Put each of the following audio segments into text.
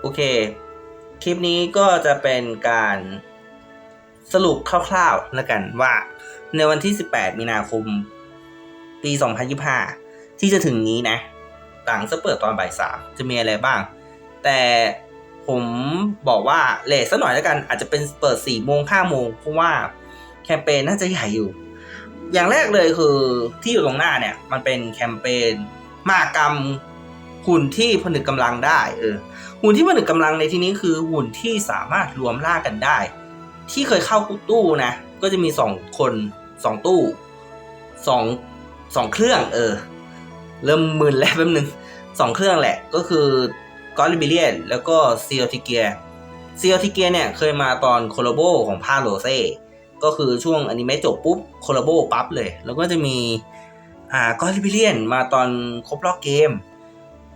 โอเค คลิปนี้ก็จะเป็นการสรุปคร่าวๆแล้วกันว่า ในวันที่ 18 มีนาคม ปี 2025 ที่จะถึงนี้นะ หลังจะเปิดตอนบ่ายสามจะมีอะไรบ้าง แต่ผมบอกว่าเลทสักหน่อยแล้วกัน อาจจะเป็นเปิด4โมง5โมงเพราะว่าแคมเปญน่าจะใหญ่อยู่ อย่างแรกเลยคือที่อยู่ตรงหน้าเนี่ย มันเป็นแคมเปญมากรรม หุ่นที่ผนึกกำลังได้เออหุ่นที่ผนึกกำลังในที่นี้คือหุ่นที่สามารถรวมล่ากันได้ ที่เคยเข้าตู้นะก็จะมีสองคนสองตู้สองสองเครื่องเออ เริ่มมึนแล้วแป๊บนึงสองเครื่องแหละก็คือกอริบิเลียนแล้วก็ซีอ t ติเกียซีอ t ติเกียเนี่ยเคยมาตอนโคโลโบของภาโรเซ่ก็คือช่วงอนิเมะจบปุ๊บโคโลโบปั๊บเลย แล้วก็จะมีอ่ากอริบิเลียนมาตอนครบรอบเกม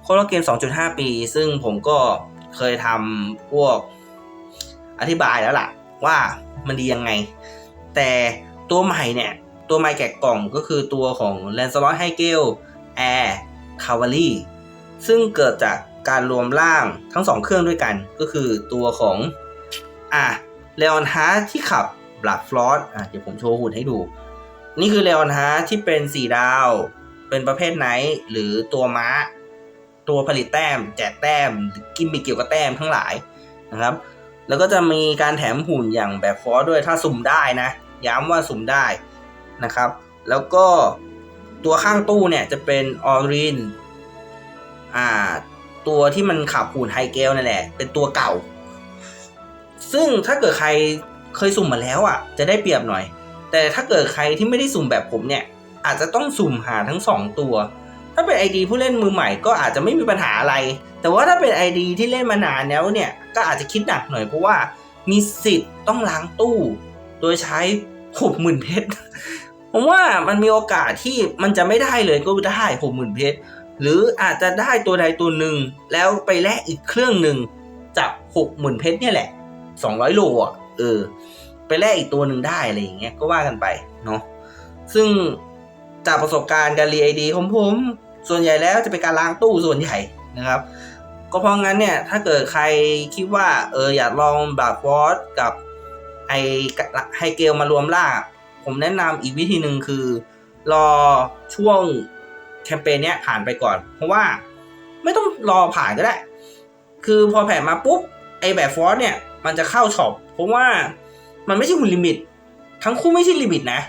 โครบรอบเกม 2.5 ปี ซึ่งผมก็เคยทำพวกอธิบายแล้วล่ะ ว่ามันดียังไง แต่ตัวใหม่เนี่ย ตัวใหม่แกะกล่องก็คือตัวของ l a n c e l o t h i g e l Air c a v a l r y ซึ่งเกิดจากการรวมร่างทั้งสองเครื่องด้วยกัน ก็คือตัวของอะเลออนฮาร์ที่ขับ Blood f l o s อะเดี๋ยวผมโชว์หุ่นให้ดู นี่คือเลออนฮาร์ที่เป็น4ดาว เป็นประเภทไนท์หรือตัวม้า ตัวผลิตแต้ม แจกแต้มกิมมิคเกี่ยวกับแต้มทั้งหลายนะครับ แล้วก็จะมีการแถมหุ่นอย่างแบบฟอสด้วยถ้าสุ่มได้นะ ย้ำว่าสุ่มได้นะครับ แล้วก็ตัวข้างตู้เนี่ยจะเป็นออรินอ่าตัวที่มันขับหุ่นไฮเกลนั่นแหละ เป็นตัวเก่า ซึ่งถ้าเกิดใครเคยสุ่มมาแล้วอะ จะได้เปรียบหน่อย แต่ถ้าเกิดใครที่ไม่ได้สุ่มแบบผมเนี่ย อาจจะต้องสุ่มหาทั้งสองตัว ถ้าเป็น ID ผู้เล่นมือใหม่ก็อาจจะไม่มีปัญหาอะไร แต่ว่าถ้าเป็น ID ที่เล่นมานานแล้วเนี่ยก็อาจจะคิดหนักหน่อยเพราะว่ามีสิทธิ์ต้องล้างตู้ โดยใช้หกหมื่นเพชรผมว่ามันมีโอกาสที่มันจะไม่ได้เลยก็ได้หกหมื่นเพชรหรืออาจจะได้ตัวใดตัวหนึ่งแล้วไปแลกอีกเครื่องหนึ่งจากหกหมื่นเพชรเนี่ยแหละสองร้อยโลอะเออ ไปแลกอีกตัวหนึ่งได้อะไรอย่างเงี้ยก็ว่ากันไปเนาะซึ่งจากประสบการณ์การรีไอดีของผม ส่วนใหญ่แล้วจะเป็นการล้างตู้ส่วนใหญ่นะครับ ก็เพราะงั้นเนี่ยถ้าเกิดใครคิดว่าเอออยากลองแบบวอสกับไอไฮเกลมารวมล่า ผมแนะนำอีกวิธีหนึ่งคือ รอช่วงแคมเปญเนี้ยผ่านไปก่อน เพราะว่าไม่ต้องรอผ่านก็ได้ คือพอแผ่นมาปุ๊บไอแบบฟอสเนี่ยมันจะเข้าช็อปเพราะว่ามันไม่ใช่หุ่นลิมิต ทั้งคู่ไม่ใช่ลิมิตนะ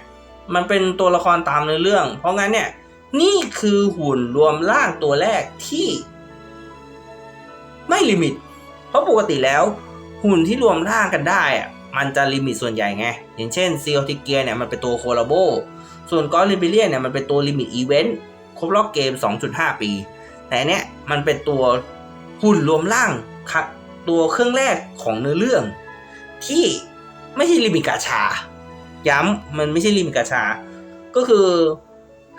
มันเป็นตัวละครตามเนื้อเรื่อง เพราะงั้นเนี่ย นี่คือหุ่นรวมร่างตัวแรกที่ ไม่ลิมิต เพราะปกติแล้ว หุ่นที่รวมร่างกันได้อะมันจะลิมิตส่วนใหญ่ไง อย่างเช่นซีอ t ติเกียเนี่ยมันเป็นตัวโคลาโบ ส่วนกอริบิเลียเนี่ยมันเป็นตัวลิมิตอีเวนต์ครบรอบเกม 2.5 ปี แต่เนี้ยมันเป็นตัวหุ่นรวมร่างครับตัวเครื่องแรกของเนื้อเรื่อง ที่ไม่ใช่ลิมิตกาชา ย้ำมันไม่ใช่ลิมิตกาชา ก็คือ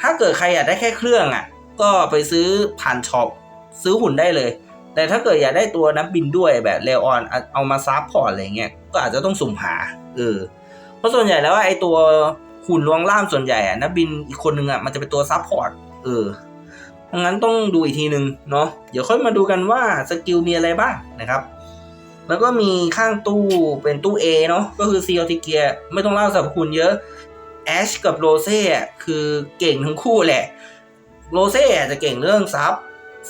ถ้าเกิดใครอยากได้แค่เครื่องอะ ก็ไปซื้อผ่านช็อปซื้อหุ่นได้เลย แต่ถ้าเกิดอยากได้ตัวนักบินด้วยแบบเลออนเอามาซับพอร์ตอะไรเงี้ยก็อาจจะต้องสุ่มหาเออเพราะส่วนใหญ่แล้วไอ้ตัวหุ่นลวงล่ามส่วนใหญ่อะนักบินอีกคนนึงอะมันจะเป็นตัวซับพอร์ตเออเพราะงั้นต้องดูอีกทีหนึ่งเนาะเดี๋ยวค่อยมาดูกันว่าสกิลมีอะไรบ้างนะครับแล้วก็มีข้างตู้เป็นตู้ A เนาะก็คือซีอ t ติเกียไม่ต้องเล่าสรรพคุณเยอะ แอชกับโรเซ่คือเก่งทั้งคู่แหละ โรเซ่จะเก่งเรื่องซับ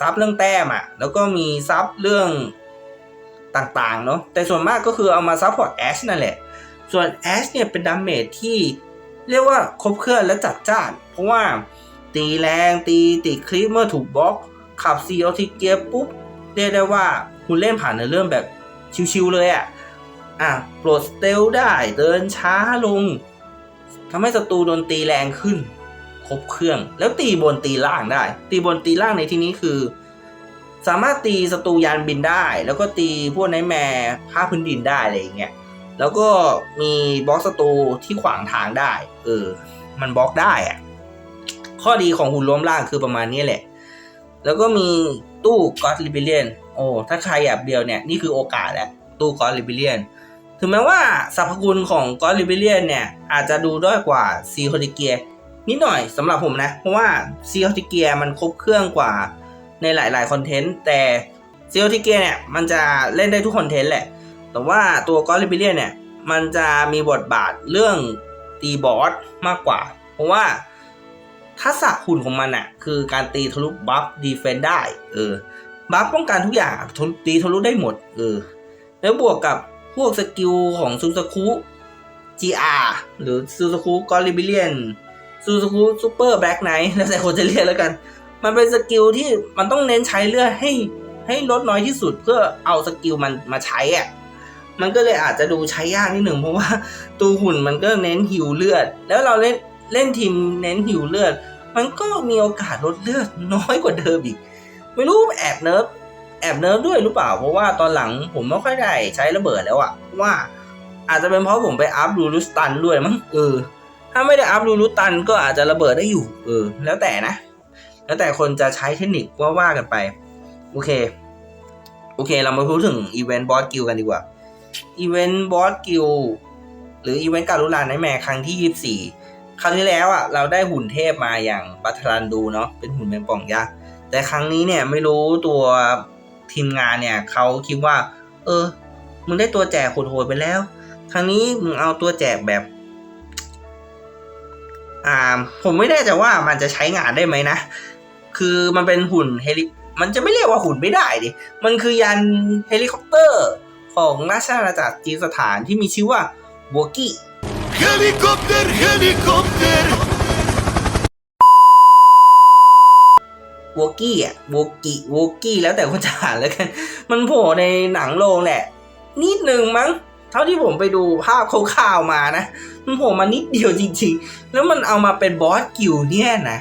ซับเรื่องแต้มอะแล้วก็มีซับเรื่องต่างๆเนาะแต่ส่วนมากก็คือเอามาซับพอร์ตแอชนั่นแหละ ส่วนแอชเนี่ยเป็นดาเมจที่เรียกว่าครบเครื่องและจัดจ้าน เพราะว่าตีแรงตีติดคลิปเมื่อถูกบล็อก ขับซีอ t ติเกียปุ๊บ เรียกได้ว่าคุณเล่นผ่านในเรื่องแบบชิวๆเลยอะ่ะ อะโปรดสเตลได้เดินช้าลง ทำให้ศัตรูโดนตีแรงขึ้น ครบเครื่อง แล้วตีบนตีล่างได้ ตีบนตีล่างในที่นี้คือ สามารถตีศัตรูยานบินได้ แล้วก็ตีพวกไนแมร์ภาคพื้นดินได้อะไรอย่างเงี้ยแล้วก็มีบล็อกศัตรูที่ขวางทางได้ เออ มันบล็อกได้อะข้อดีของหุ่นรวมร่างคือประมาณนี้แหละ แล้วก็มีตู้ก็อตลิบิเลียน โอ้ ถ้าใครอยากเดียวเนี่ย นี่คือโอกาสแหละ ตู้ก็อตลิบิเลียน ถึงแม้ว่าสรรพคุณของกอลิบิเลียนเนี่ย อาจจะดูด้อยกว่าซีโคติเกียนิดหน่อยสำหรับผมนะ เพราะว่าซีโคติเกียมันครบเครื่องกว่าในหลาย ๆ คอนเทนต์ แต่ซีโอทิเกเนี่ย มันจะเล่นได้ทุกคอนเทนต์แหละ แต่ว่าตัวกอริบิเลียนเนี่ย มันจะมีบทบาทเรื่องตีบอสมากกว่า เพราะว่าทักษะหุ่นของมันอะคือการตีทะลุบัฟดีเฟนได้เออบัฟป้องกันทุกอย่างตีทะลุได้หมดเออแล้วบวกกับ พวกสกิลของซูซาคุ GR หรือซูซาคุกอริบิเลียนซูซาคุซูเปอร์แบล็กไนท์แล้วแต่คนจะเรียกแล้วกัน มันเป็นสกิลที่มันต้องเน้นใช้เลือดให้ให้ลดน้อยที่สุดเพื่อเอาสกิลมันมาใช้อะมันก็เลยอาจจะดูใช้ยากนิดหนึ่งเพราะว่าตัวหุ่นมันก็เน้นหิวเลือด แล้วเราเล่นเล่นทีมเน้นหิวเลือด มันก็มีโอกาสลดเลือดน้อยกว่าเดิมอีก ไม่รู้แอบเนิร์ฟ อบเนิร์ฟด้วยหรือเปล่า เพราะว่าตอนหลังผมไม่ค่อยได้ใช้ระเบิดแล้วอะว่า อาจจะเป็นเพราะผมไปอัพรูรุสตันด้วยมั้งเออถ้าไม่ได้อัพรูรุสตันก็อาจจะระเบิดได้อยู่ เออ แล้วแต่นะ แล้วแต่คนจะใช้เทคนิคว่าว่ากันไป โอเค โอเค เรามาพูดถึงอีเวนต์บอสกิลกันดีกว่าอีเวนต์บอสกิลหรืออีเวนต์การุลานในแม่ครั้งที่ 24 ครั้งที่แล้วอะเราได้หุ่นเทพมาอย่างบัตรันดูเนาะเป็นหุ่นเป็นป่องยักษ์แต่ครั้งนี้เนี่ยไม่รู้ตัว ทีมงานเนี่ยเขาคิดว่า เออ มึงได้ตัวแจกโหดๆไปแล้วครั้งนี้มึงเอาตัวแจกแบบ อ่า ผมไม่แน่ใจว่ามันจะใช้งานได้ไหมนะ คือมันเป็นหุ่นเฮลิ มันจะไม่เรียกว่าหุ่นไม่ได้ดิ มันคือยันเฮลิคอปเตอร์ของราชอาณาจักรจีนสถานที่มีชื่อว่าบัวกี้ Helikopter, helikopter. วอกี้อะวอกี้วอกี้แล้วแต่คนจะอ่านแล้วกัน มันโผล่ในหนังโรงแหละ นิดหนึ่งมั้ง เท่าที่ผมไปดูภาพคร่าวๆมานะ มันโผล่มานิดเดียวจริง ๆ แล้วมันเอามาเป็นบอสกิวเนี่ยนะ